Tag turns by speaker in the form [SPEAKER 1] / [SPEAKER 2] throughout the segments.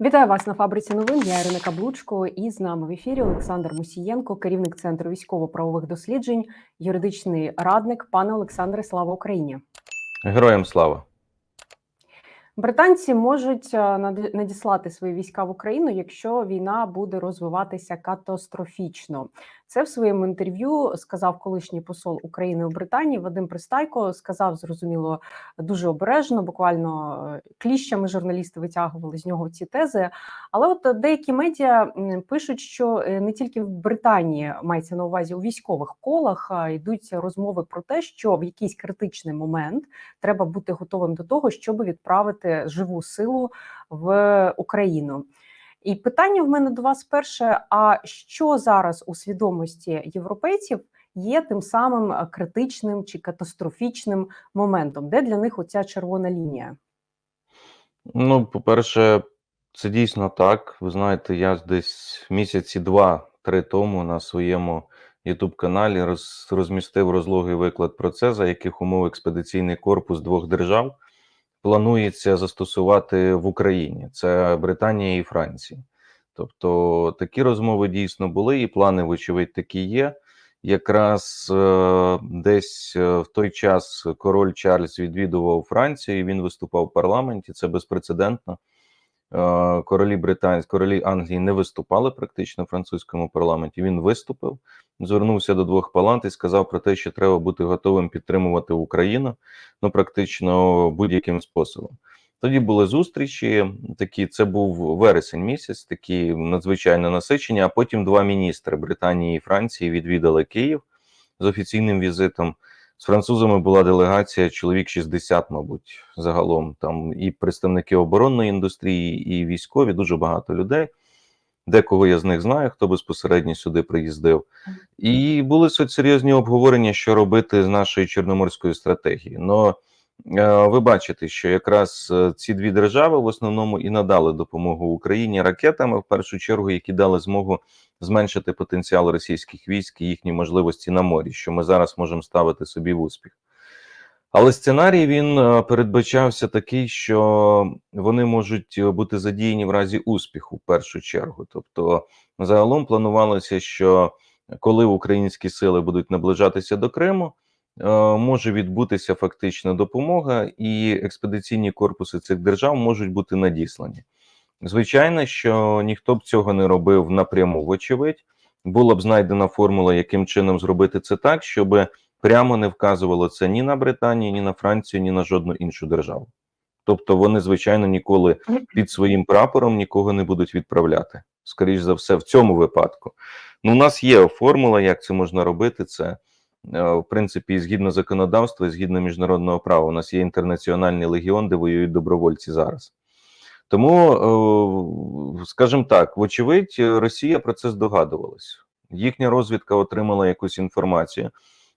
[SPEAKER 1] Вітаю вас на фабриці новин. Я Ірина Каблучко. І з нами в ефірі Олександр Мусієнко, керівник центру військово-правових досліджень, юридичний радник. Пане Олександре, слава Україні!
[SPEAKER 2] Героям слава!
[SPEAKER 1] Британці можуть е, надіслати свої війська в Україну, якщо війна буде розвиватися катастрофічно. Це в своєму інтерв'ю сказав колишній посол України у Британії Вадим Пристайко. Сказав зрозуміло дуже обережно, буквально е, кліщами журналісти витягували з нього ці тези. Але от деякі медіа пишуть, що е, не тільки в Британії мається на увазі у військових колах йдуть розмови про те, що в якийсь критичний момент треба бути готовим до того, щоб відправити живу силу в Україну. І питання в мене до вас перше: а що зараз у свідомості європейців є тим самим критичним чи катастрофічним моментом, де для них оця червона лінія?
[SPEAKER 2] Ну, по-перше, це дійсно так. Ви знаєте, я десь місяці два-три тому на своєму YouTube-каналі роз, розмістив розлогий виклад про це, за яких умов експедиційний корпус двох держав планується застосувати в Україні. Це Британія і Франція. Тобто такі розмови дійсно були, і плани, вочевидь, такі є. Якраз е, десь е, в той час король Чарльз відвідував Францію. і Він виступав в парламенті. Це безпрецедентно. Е, Королі Британські, королі Англії не виступали практично в французькому парламенті. Він виступив, звернувся до двох палат і сказав про те, що треба бути готовим підтримувати Україну ну практично будь-яким способом. Тоді були зустрічі. Такі це був вересень місяць, такі надзвичайно насичені. А потім два міністри Британії і Франції відвідали Київ з офіційним візитом. З французами була делегація, чоловік 60, мабуть, загалом там і представники оборонної індустрії, і військові, дуже багато людей. Декого я з них знаю, хто безпосередньо сюди приїздив. І були серйозні обговорення, що робити з нашою чорноморською стратегією. Но е, ви бачите, що якраз е, ці дві держави в основному і надали допомогу Україні ракетами, в першу чергу, які дали змогу зменшити потенціал російських військ і їхні можливості на морі, що ми зараз можемо ставити собі в успіх. Але сценарій він е, передбачався такий, що вони можуть е, бути задіяні в разі успіху в першу чергу. Тобто, загалом планувалося, що коли українські сили будуть наближатися до Криму, е, може відбутися фактично допомога, і експедиційні корпуси цих держав можуть бути надіслані. Звичайно, що ніхто б цього не робив напряму, вочевидь. Була б знайдена формула, яким чином зробити це так, щоб прямо не вказувало це ні на Британію, ні на Францію, ні на жодну іншу державу. Тобто вони, звичайно, ніколи під своїм прапором нікого не будуть відправляти. Скоріше за все, в цьому випадку. Ну, у нас є формула, як це можна робити. Це е, в принципі згідно законодавства, згідно міжнародного права. У нас є інтернаціональний легіон, де воюють добровольці зараз. Тому, е, скажімо так, вочевидь, Росія про це здогадувалась. Їхня розвідка отримала якусь інформацію.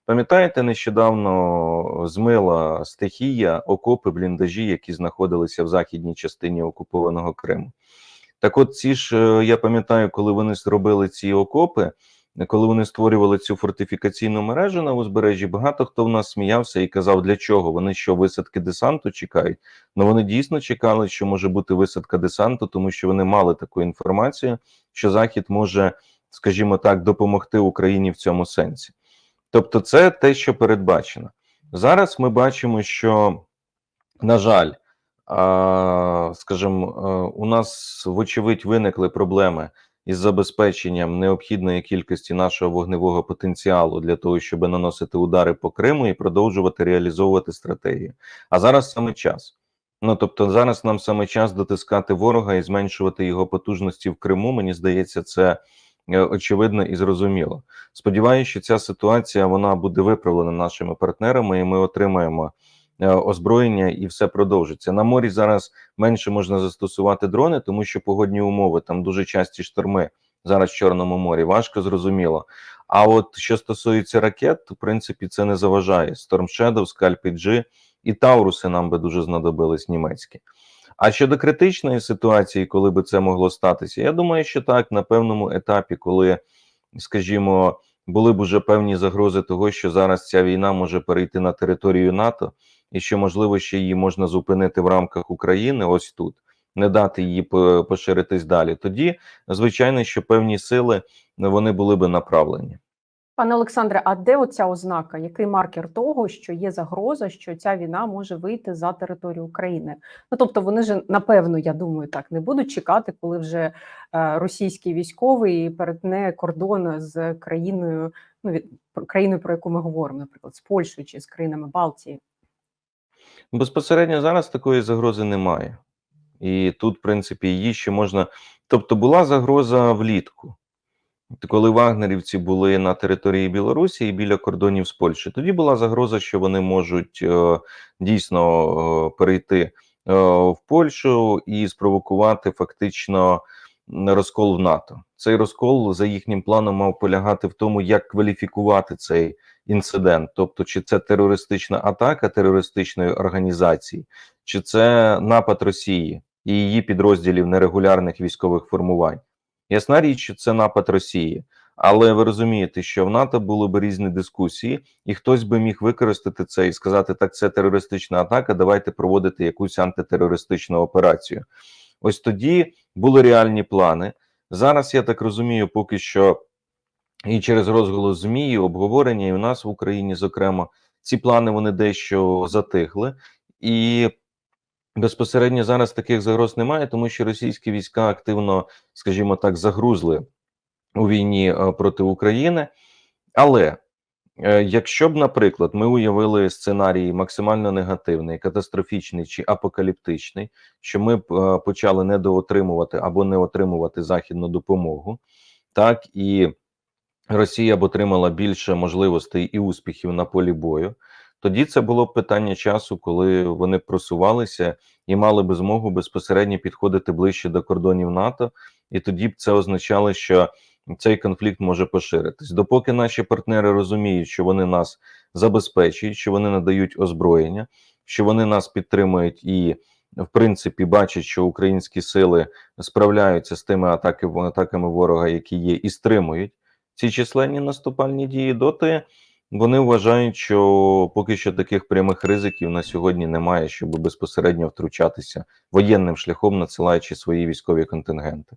[SPEAKER 2] Пам'ятаєте, нещодавно змила стихія окопи бліндажі, які знаходилися в західній частині окупованого Криму. Так, от ці ж е, я пам'ятаю, коли вони зробили ці окопи, коли вони створювали цю фортифікаційну мережу на узбережжі, багато хто в нас сміявся і казав, для чого вони що висадки десанту чекають. Ну вони дійсно чекали, що може бути висадка десанту, тому що вони мали таку інформацію, що Захід може, скажімо так, допомогти Україні в цьому сенсі. Тобто, це те, що передбачено. Зараз ми бачимо, що, на жаль, скажімо, у нас вочевидь виникли проблеми із забезпеченням необхідної кількості нашого вогневого потенціалу для того, щоб наносити удари по Криму і продовжувати реалізовувати стратегію. А зараз саме час. Ну тобто, зараз нам саме час дотискати ворога і зменшувати його потужності в Криму. Мені здається, це е, очевидно і зрозуміло. Сподіваюся, що ця ситуація вона буде виправлена нашими партнерами, і ми отримаємо озброєння, і все продовжиться. На морі зараз менше можна застосувати дрони, тому що погодні умови там дуже часті шторми зараз в Чорному морі. Важко зрозуміло. А от що стосується ракет, в принципі, це не заважає. Storm Shadow, Scalp G і Тауруси нам би дуже знадобились німецькі. А щодо критичної ситуації, коли би це могло статися, я думаю, що так, на певному етапі, коли, скажімо, були б уже певні загрози того, що зараз ця війна може перейти на територію НАТО, і що можливо ще її можна зупинити в рамках України, ось тут. не дати її поширитись далі, тоді звичайно, що певні сили вони були би направлені.
[SPEAKER 1] Пане Олександре, а де оця ознака? Який маркер того, що є загроза, що ця війна може вийти за територію України? Ну тобто, вони ж напевно, я думаю, так не будуть чекати, коли вже е, російський військовий перетне кордон з країною, ну від країною, про яку ми говоримо, наприклад, з Польщею чи з країнами Балтії.
[SPEAKER 2] Безпосередньо зараз такої загрози немає. І тут, в принципі, її ще можна. Тобто, була загроза влітку, коли вагнерівці були на території Білорусі і біля кордонів з Польщі. Тоді була загроза, що вони можуть е, дійсно е, перейти е, в Польщу і спровокувати фактично розкол в НАТО. Цей розкол за їхнім планом мав полягати в тому, як кваліфікувати цей інцидент, тобто, чи це терористична атака терористичної організації, чи це напад Росії і її підрозділів нерегулярних військових формувань. Ясна річ, що це напад Росії, але ви розумієте, що в НАТО були б різні дискусії, і хтось би міг використати це і сказати: так, це терористична атака, давайте проводити якусь антитерористичну операцію. Ось тоді були реальні плани. Зараз я так розумію, поки що і через розголос ЗМІ, і обговорення, і у нас в Україні, зокрема, ці плани вони дещо затихли, і безпосередньо зараз таких загроз немає, тому що російські війська активно, скажімо так, загрузли у війні е, проти України. Але е, якщо б, наприклад, ми уявили сценарій максимально негативний, катастрофічний чи апокаліптичний, що ми б е, почали недоотримувати або не отримувати західну допомогу, так і Росія б отримала більше можливостей і успіхів на полі бою, тоді це було б питання часу, коли вони просувалися і мали би змогу безпосередньо підходити ближче до кордонів НАТО, і тоді б це означало, що цей конфлікт може поширитись. Допоки наші партнери розуміють, що вони нас забезпечують, що вони надають озброєння, що вони нас підтримують і. В принципі, бачать, що українські сили справляються з тими атаки, атаками ворога, які є, і стримують ці численні наступальні дії, доти вони вважають, що поки що таких прямих ризиків на сьогодні немає, щоб безпосередньо втручатися воєнним шляхом, надсилаючи свої військові контингенти.